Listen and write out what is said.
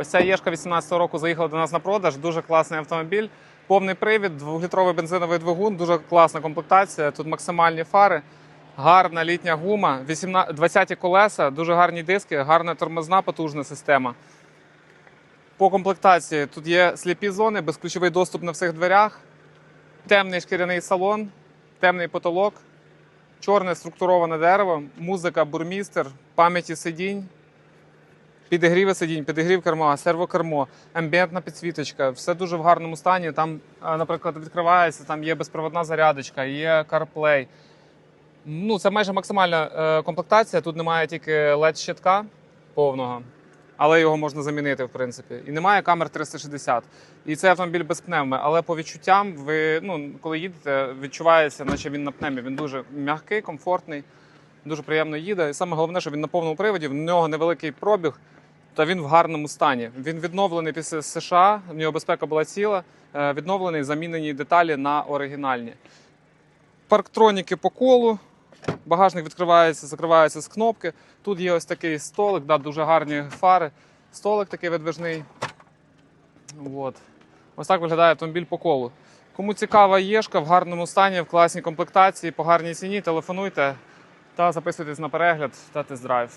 Ось ця Єшка 18 року заїхала до нас на продаж. Дуже класний автомобіль. Повний привід, двохлітровий бензиновий двигун, дуже класна комплектація. Тут максимальні фари, гарна літня гума, 18 20 колеса, дуже гарні диски, гарна тормозна потужна система. По комплектації тут є сліпі зони, безключовий доступ на всіх дверях, темний шкіряний салон, темний потолок, чорне структуроване дерево, музика, бурмістер, пам'яті сидінь, підігріви сидінь, підігрів керма, сервокермо, амбієнтна підсвіточка. Все дуже в гарному стані. Там, наприклад, відкривається, там є безпроводна зарядочка, є CarPlay. Ну, це майже максимальна е, комплектація. Тут немає тільки LED-щитка повного, але його можна замінити, в принципі. І немає камер 360. І це автомобіль без пневми. Але по відчуттям, ви, ну, коли їдете, відчувається, наче він на пневмі. Він дуже м'який, комфортний, дуже приємно їде. І саме головне, що він на повному приводі, в нього невеликий пробіг, та він в гарному стані. Він відновлений після США, в нього безпека була ціла, е, відновлений, замінені деталі на оригінальні. Парктроніки по колу. Багажник відкривається, закривається з кнопки. Тут є ось такий столик, да, дуже гарні фари. Столик такий видвижний. От. Ось так виглядає автомобіль по колу. Кому цікава єшка в гарному стані, в класній комплектації, по гарній ціні, телефонуйте та записуйтесь на перегляд та тест-драйв.